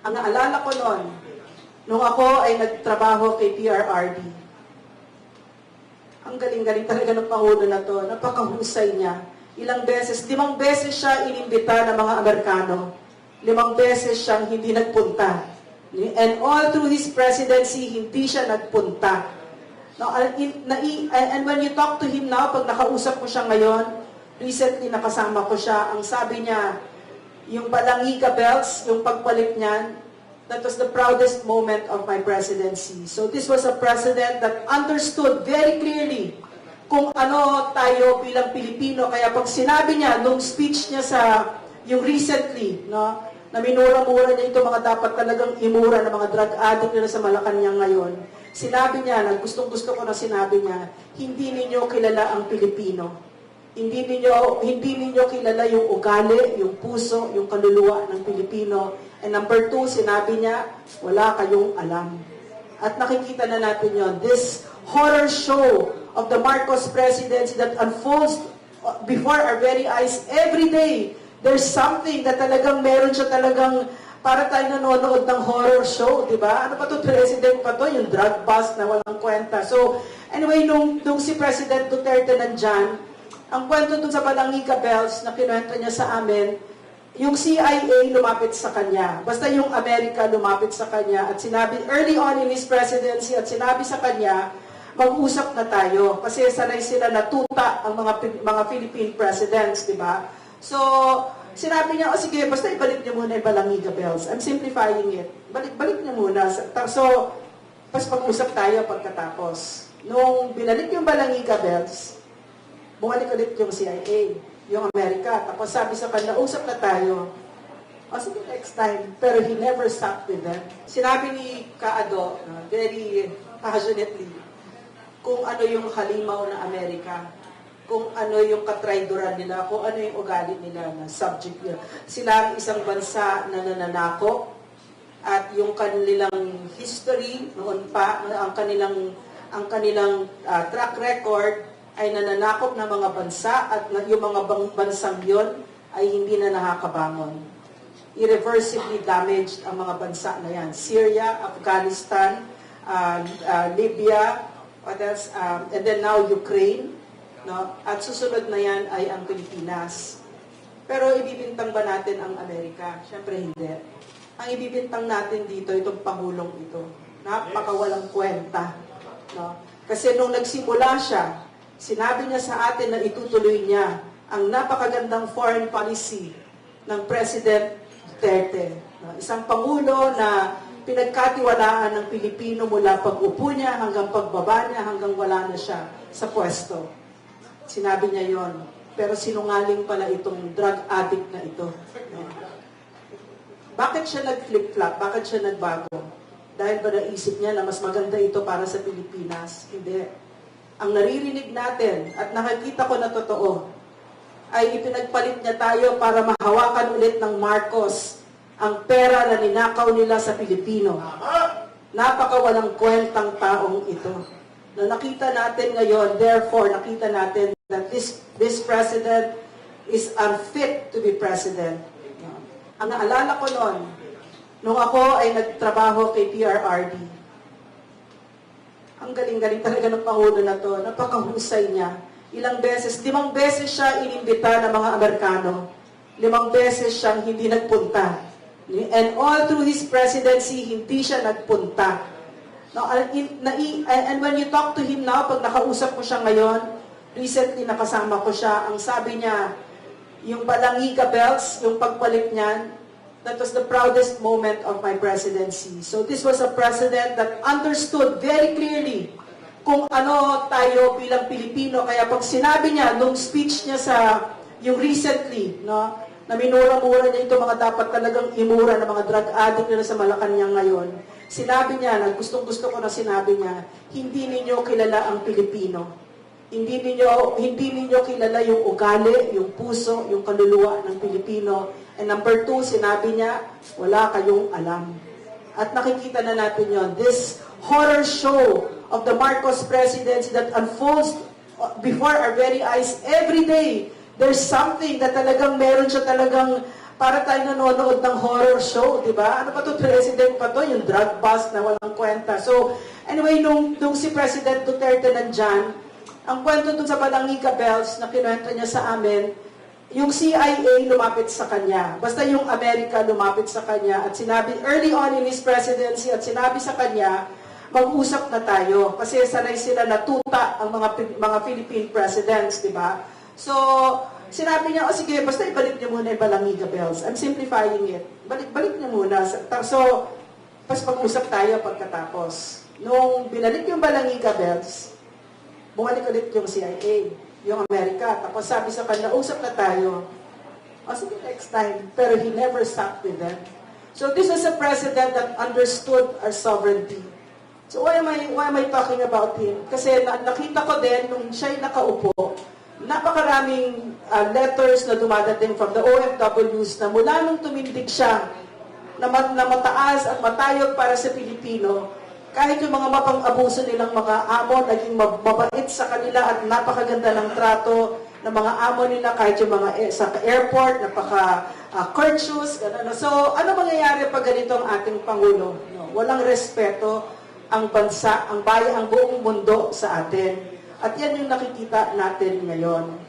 Ang naalala ko noon, nung ako ay nagtrabaho kay PRRD, ang galing-galing talaga ng Pangulo na to. Napakahusay niya. Ilang beses, limang beses siya inimbita ng mga Amerikano. Limang beses siyang hindi nagpunta. And all through his presidency, hindi siya nagpunta. Now, and, when you talk to him now, pag nakausap mo siya ngayon, recently nakasama ko siya, ang sabi niya, yung Balangiga Bells, yung pagpalit niyan, that was the proudest moment of my presidency. So this was a president that understood very clearly kung ano tayo bilang Pilipino. Kaya pag sinabi niya, nung speech niya sa, yung recently, no, na minura-mura niya ito mga dapat talagang imura ng mga drug addict na sa Malacanang ngayon, sinabi niya, na gustong-gusto ko na sinabi niya, hindi ninyo kilala ang Pilipino. Hindi ninyo hindi ninyo kilala yung ugali, yung puso, yung kaluluwa ng Pilipino. And number two, sinabi niya, wala kayong alam. At nakikita na natin yon. This horror show of the Marcos presidency that unfolds uh, before our very eyes every day. There's something that talagang meron siya talagang para tayo nanonood ng horror show, di ba? Ano pa to, president pa to? Yung drug bust na walang kwenta. So, anyway, nung, nung si President Duterte nandyan, ang kwento dun sa Balangiga Bells na kinuwento niya sa amin, yung CIA lumapit sa kanya. Basta yung Amerika lumapit sa kanya at sinabi, early on in his presidency, at sinabi sa kanya, mag-usap na tayo. Kasi sanay sila natuta ang mga mga Philippine presidents, di ba? So, sinabi niya, o sige, basta ibalik niyo muna yung Balangiga Bells. I'm simplifying it. Balik-balik niyo muna. So, pas pag-usap tayo pagkatapos. Nung binalik yung Balangiga Bells, bumalik ulit yung CIA, yung Amerika. Tapos sabi sa kanya, usap na tayo. O sige, next time. Pero he never stopped with them. Sinabi ni Kaado, uh, very passionately, kung ano yung halimaw na Amerika, kung ano yung katraidoran nila, kung ano yung ugali nila na subject nila. Sila ang isang bansa na nananako at yung kanilang history noon pa, ang kanilang ang kanilang ah, track record ay nananakop ng mga bansa at yung mga bansang yon ay hindi na nakakabangon. Irreversibly damaged ang mga bansa na yan. Syria, Afghanistan, ah, ah, Libya, what else? Um, and then now Ukraine. No? At susunod na yan ay ang Pilipinas. Pero ibibintang ba natin ang Amerika? Siyempre hindi. Ang ibibintang natin dito, itong Pangulong ito, napakawalang kwenta. No? Kasi nung nagsimula siya, sinabi niya sa atin na itutuloy niya ang napakagandang foreign policy ng President Duterte. Isang Pangulo na pinagkatiwalaan ng Pilipino mula pag-upo niya hanggang pagbaba niya hanggang wala na siya sa pwesto. Sinabi niya yon. Pero sinungaling pala itong drug addict na ito. Bakit siya nag-flip-flop? Bakit siya nagbago? Dahil ba naisip niya na mas maganda ito para sa Pilipinas? Hindi. Ang naririnig natin at nakikita ko na totoo ay ipinagpalit niya tayo para mahawakan ulit ng Marcos ang pera na ninakaw nila sa Pilipino. Napakawalang kwentang taong ito. Na nakita natin ngayon, therefore, nakita natin that this, this president is unfit to be president. Ang naalala ko noon, nung ako ay nagtrabaho kay PRRD, ang galing-galing talaga ng Pangulo na to, napakahusay niya. Ilang beses, limang beses siya inimbita ng mga Amerikano. Limang beses siyang hindi nagpunta. And all through his presidency, hindi siya nagpunta. Now, and, when you talk to him now, pag nakausap mo siya ngayon, recently nakasama ko siya, ang sabi niya, yung Balangiga Bells, yung pagpalit niyan, that was the proudest moment of my presidency. So this was a president that understood very clearly kung ano tayo bilang Pilipino. Kaya pag sinabi niya, nung speech niya sa, yung recently, no, na minura-mura niya ito mga dapat talagang imura ng mga drug addict na sa Malacanang ngayon, sinabi niya, na gustong-gusto ko na sinabi niya, hindi ninyo kilala ang Pilipino. Hindi ninyo hindi ninyo kilala yung ugali, yung puso, yung kaluluwa ng Pilipino. And number two, sinabi niya, wala kayong alam. At nakikita na natin yon. This horror show of the Marcos presidency that unfolds uh, before our very eyes every day. There's something that talagang meron siya talagang para tayo nanonood ng horror show, di ba? Ano pa to, president pa to, yung drug bust na walang kwenta. So, anyway, nung, nung si President Duterte nandyan, ang kwento dun sa Balangiga Bells na kinuwento niya sa amin, yung CIA lumapit sa kanya. Basta yung Amerika lumapit sa kanya at sinabi, early on in his presidency, at sinabi sa kanya, mag-usap na tayo. Kasi sanay sila na tuta ang mga, mga Philippine presidents, di ba? So, sinabi niya, o sige, basta ibalik niyo muna yung Balangiga Bells. I'm simplifying it. Balik-balik niyo muna. So, pas pag-usap tayo pagkatapos. Nung binalik yung Balangiga Bells, bumalik ulit yung CIA, yung Amerika. Tapos sabi sa kanya, usap na tayo. O sige, next time. Pero he never sat with them. So this is a president that understood our sovereignty. So why am I, why am I talking about him? Kasi na, nakita ko din nung siya'y nakaupo, napakaraming uh, letters na dumadating from the OFWs na mula nung tumindig siya na, ma- na mataas at matayog para sa Pilipino, kahit yung mga mapang-abuso nilang mga amo, naging mab- mabait sa kanila at napakaganda ng trato ng mga amo nila, kahit yung mga e- sa airport, napaka uh, courteous, gano'n. So, ano mangyayari pag ganito ang ating Pangulo? No? Walang respeto ang bansa, ang bayan, ang buong mundo sa atin. At yan yung nakikita natin ngayon.